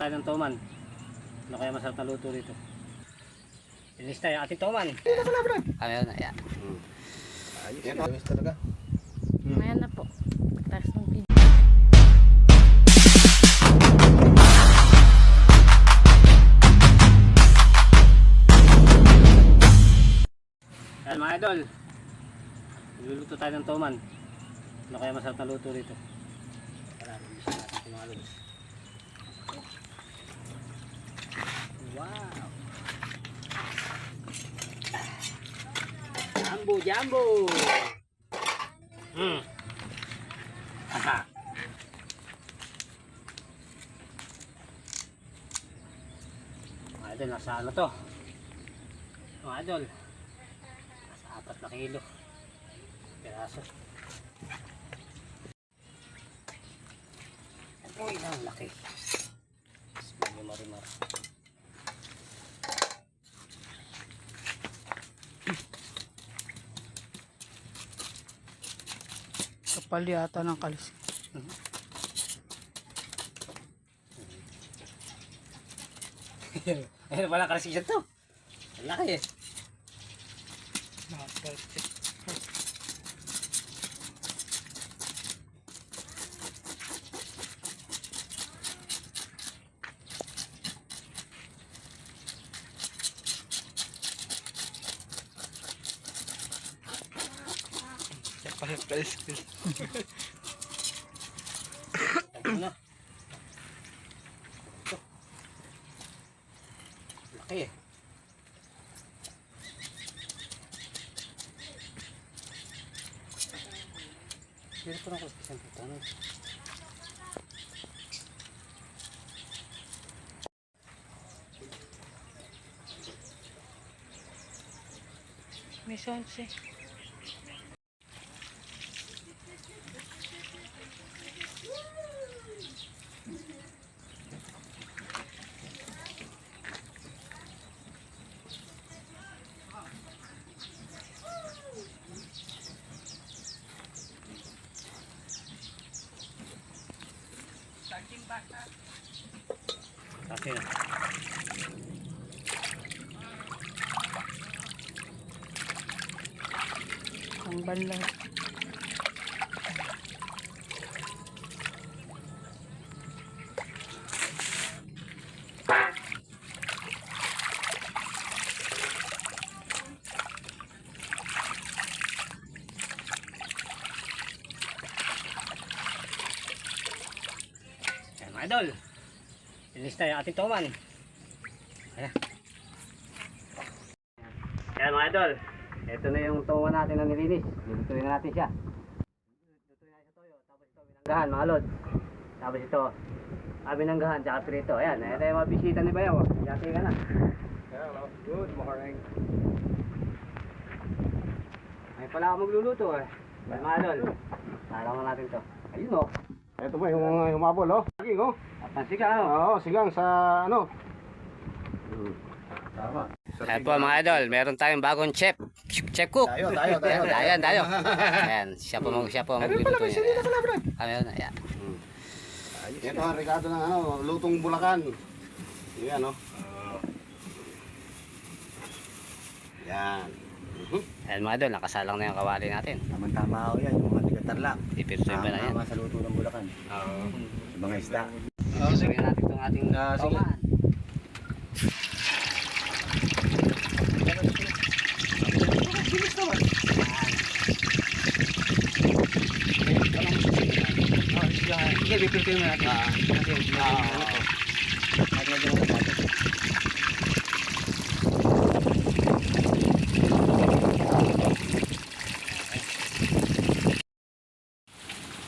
Tayo ng toman. Ano kaya masarap na luto dito? Ilis tayo, ating toman. Ano yun? Ayan. Yan, ayos talaga. Ayan na po. Pagtas ng video. Ayan mga idol. Luluto tayo ng toman. Ano kaya masarap na luto dito? Ito mga lods. Wow! Jumbo, jumbo! Hmm. Aha. Mga idol, nasa ano to? Mga idol, nasa apat na kilo. Piraso. Uy, ang laki. Medyo marimar. Kapal yata ng kalis. Ayun pala kalasisan to. Ang laki eh. Ano na? Ito. Laki eh. Pero ko na ko isang putano. May sonse. Laki na. Ang banla. Ayan idol. Ilis tayo ating toman. Ayan. Ayan mga idol. Ito na yung toman natin na nilinis. Lulutuin na natin siya. Lulutuin natin sa toyo. Tapos ito binanggahan mga lod. Tapos ito. Ah, binanggahan tsaka prito. Ayan. Ito yung mga bisita ni Bayaw. Dati ka na. Hello. Good morning. Ay pala ako magluluto eh. Ayan mga idol. Nalaman natin to. Ayun oh. Ito ba yung mga humabol, oh? Saging, oh. At pansika ano. Oo, sigang sa ano. Tama. Ayan po mga idol, meron tayong bagong chef. Chef cook. Tayo, tayo, tayo. Ayan, tayo. Ayan, siya po, mag, siya po ang magluluto niya. Ayan. Ano yun? Ayan. Ito ang regado ng ano, lutong bulakan. Yan, oh. Yan. Mhm. Ayan mga idol, nakasalang na yung kawali natin. Tama-tama ako yan, yung mga tigatarlak. Ipirsoy pa na yan. Tama sa luto ng Bulacan. Oo. Yung mga isda. Sige natin itong ating Ah, sige. toman. Sige, pipirsoy mo natin. Kasi, ano to. At medyo matatapos.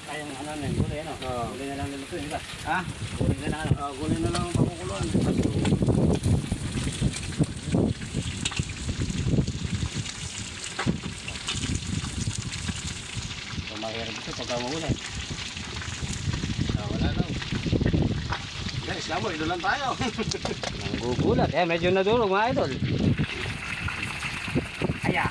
Kayang ano na, gulay ano? Oo. Gulay na lang lulutuin, di ba? Ha? Gulay na lang ano? Ah, gulay na lang ang pakukuluan. So, mahirap ito pagka maulan. Ah, wala lang. Guys, kamo, ilo lang tayo. Nanggugulat. Eh, medyo nadurog mga idol. Aya.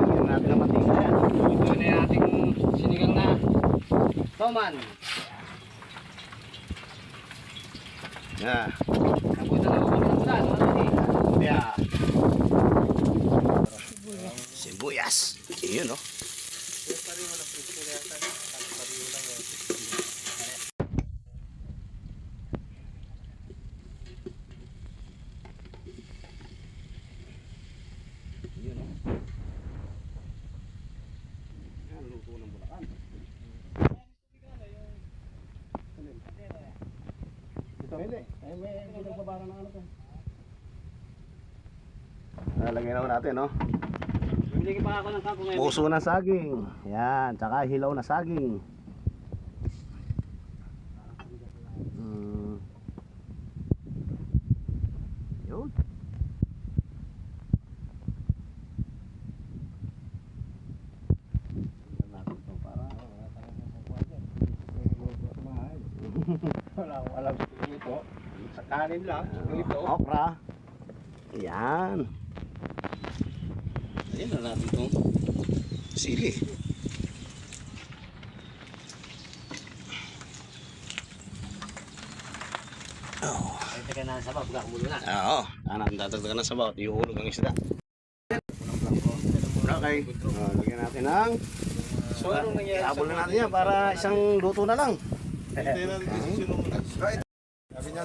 Lagyan natin ng mantika yan. Yan. Ito na yung ating sinigang na toman. Yeah. Nabuta na ako ng ulan. Ano ni? Yeah. Sibuyas. Iyon, no? Iyon, no? Yan, luto ng bulakan. Ito, hindi. Eh, may pinagbabara ng ano to. Lalagyan naman natin, no? Bumili pa ako ng kangkong ngayon. Puso na saging. Yan, tsaka hilaw na saging. Mm. Yun. Wala akong alam sa ito. Sa kanin lang. Ito. Okra. Yan. Ayun na natin itong sili. Ay, teka na sa baba. Kumulo na. Oo. Anak, dadagdagan ng sabaw. Iuhulog ang isda. Okay. Oh, lagyan natin ng... So, anong nangyari Iabol na natin yan para isang luto na lang. Sabi niya,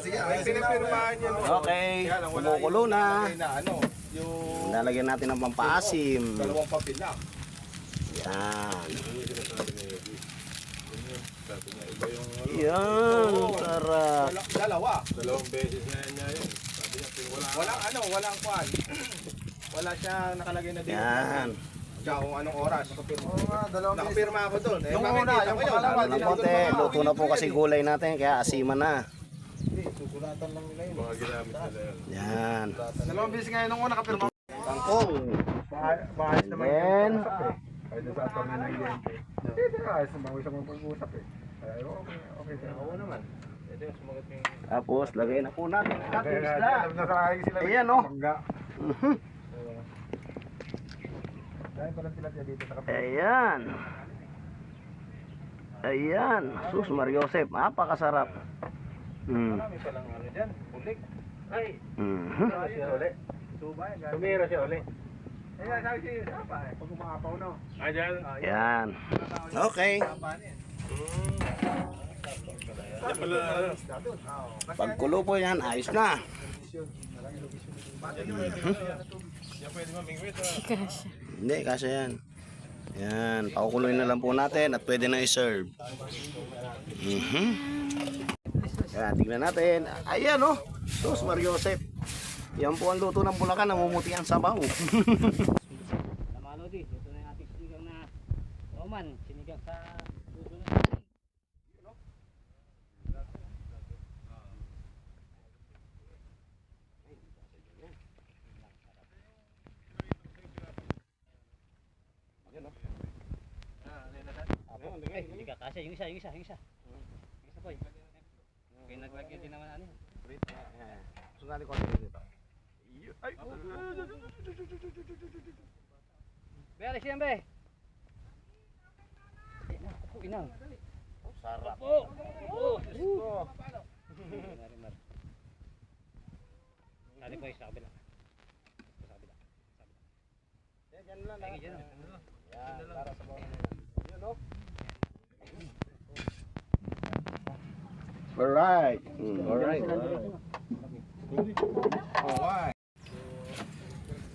sige, ay, pinipirmahan niya. Okay. Kumukulo na. na ano, yung Lalagyan natin ng pampaasim. dalawang papel lang. Yan. Yan. Sarap. Dalawa. Dalawang beses na niya yun. Sabi niya, wala, walang ano, walang kwan. Wala siyang nakalagay na dito. Yan. Tsaka kung anong oras. Oo nga, dalawang Nakapirma ako doon. Eh, Yung una, yung pangalawa. Luto na po kasi gulay natin. Kaya asiman na. Susulatan lang nila yun. Mga ginamit nila yun. Yan. Dalawang beses ngayon nung una kapirma. Kangkong. Maayos naman eh. Kahit sa atong na nangyayante. Hindi, ayos naman ko sa mga pag-usap eh. Kaya okay, okay. Oo naman. Tapos lagay na po natin ang ating isda. Alam na sa akin sila. Ayan, oh. Mangga. Dahil pala sila dito sa kapirma. Ayan. Ayan. Sus, Mariosep. Napakasarap. Mm. Marami palang ano dyan. Bulik. Ay, Mhm. siya uli. Tumira siya uli. Eh, sabi siya, sapa eh. Pag umapaw na. Ah, dyan. Yan. Okay. Yan pala. Pagkulo po yan, ayos na. Ah. Hindi, kasi yan. Yan, pakukuloy na lang po natin at pwede na i-serve. Mhm. Kaya tingnan natin. Ayan oh. Sus, Mariosep. Yan po ang luto ng Bulacan, namumuti ang sabaw. Tama Lodi. Ito na yung ating sinigang na toman. Sinigang sa puso na hindi ka kasi. Yung isa, yung isa, yung isa. Okay, naglagyan din naman ano. Sungali ko dito. Be, alis yan, be. Eh, naku, inang. Sarap. Oh! Oh! Oh! Mari, mari. Sali po, sa kabila. Sa kabila. Yan lang. Oh. Yan, para sa bawa Yan oh. Alright. Mm, alright.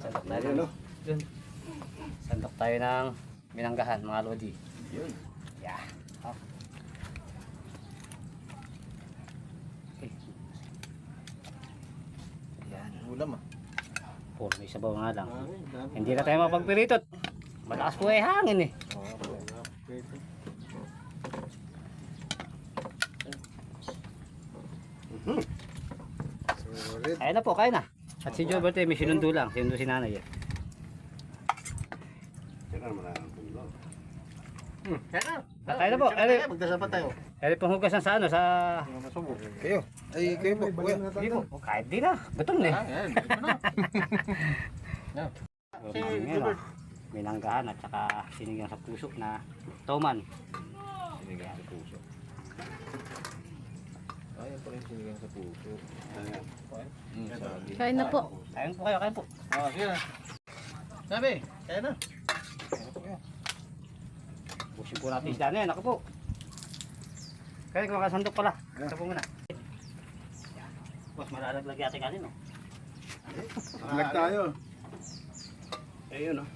Sandok tayo ng, oh. sandok tayo ng binanggahan, mga lodi. Yun. Yeah. Oh. Okay. Yan. Ulam ah. Puro may sabaw nga lang. Hindi na tayo mapagpiritot. Malakas po ay hangin eh. Kaya na po, kaya na. At si Jobert eh, may sinundo lang. Sinundo si nanay eh. Teka naman ang pulo. Ah, Kaya na po. Eri, Magdasal pa tayo. eri panghugasan sa ano, sa... Kayo. Ay, kayo po. Hindi po. Oh, kahit di na. Gutom na eh. Ayan. Oh, ngayon, ah. Binanggahan at saka sinigang sa puso na toman. Sinigang sa puso. Ayun pa rin sinigang sa puso. Kain na po. Kain po kayo, kain po. Ah, sige na. Sabi, kaya na. Pusin po natin isda na yan, ako po. Kaya kung makasandok pala. Ito po muna. Boss, malalaglag yate kanin, no? Lag tayo. Ayun oh.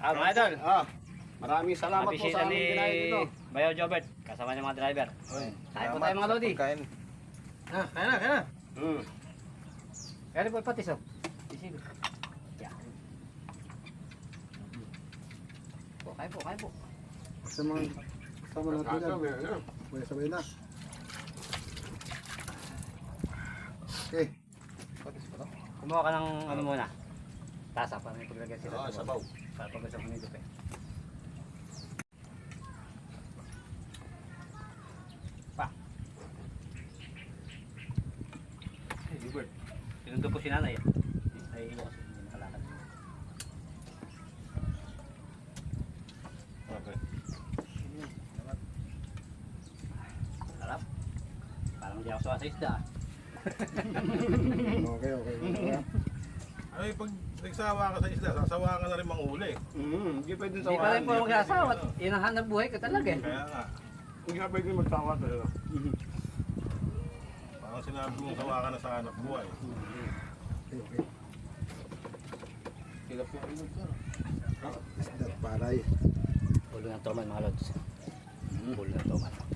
Ah, mga idol. Ah, maraming salamat po sa aming ni ginahin dito. Bayaw Jobert, kasama niya mga driver. Oy, Tayo po tayo mga lodi. Kain. Ah, kaya na, kaya na. Mm. Kaya po patis, oh. Isig. Yan. Po, kain po, kain po. Sa mga kasama natin yan. May sabay na. Okay. Patis pa to. Kumuha ka ng ano muna. Tasa para may paglagay sila. Ah, sabaw. Para pag sa mga eh. Sa isda. Okay, okay. Ay, pag nagsawa ka sa isda, sasawa ka na rin manghuli. Mm, hindi pwedeng Hindi pa rin po magsasawa. Yun ang hanap buhay ko talaga eh. Kaya nga. Hindi ka pwedeng magsawa talaga. Parang sinabi mong sawa ka na sa anak buhay. Okay, okay. Kilap yung ilog ka. Isda, paray. Pulo ng toman mga lods. Pulo ng toman.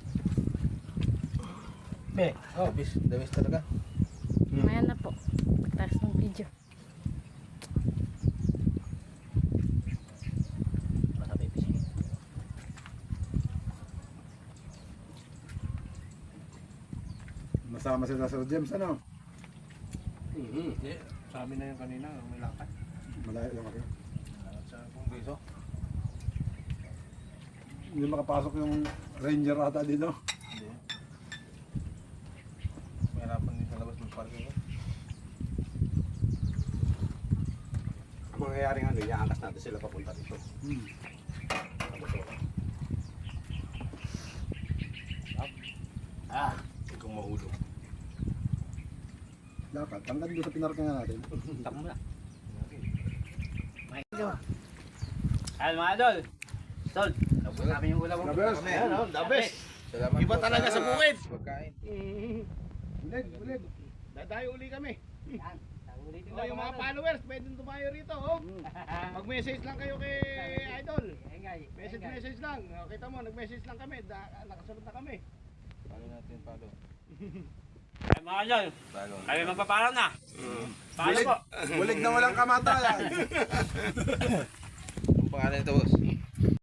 Be, oh, bis, damis talaga. Mamaya na po. Pagtaas ng video. Masama sila sa James, ano? Mhm. Hindi, sabi na yung kanina, may lakad. Malayo lang ako. Sa kung biso. Hindi makapasok yung ranger ata dito. Hindi. Mahirapan din sa labas ng parking. eh. Ang mangyayaring ano, iaangkas natin sila papunta dito. Hmm. Ah, kang mahulog. Lakad. Tanggal doon sa pinarkingan natin. tak muna. Ayun mga idol. Tol, nabot namin yung ulam mo. The best. Ayan oh, the best. Salamat Iba talaga sa bukid. Pagkain. Ulig, ulig. Dadayo uli kami. Yan, ulitin Oh, yung mga followers, pwedeng tumayo rito. Oh. Mag-message lang kayo kay Idol. Engay, Message, message lang. Oh, kita mo, nag-message lang kami. Da- nakasunod na kami. Palo natin, palo. Ay mga idol, Palo. kami magpaparaw na. Paano po? Bulig na walang kamatayan. Ang pangalan nito, boss?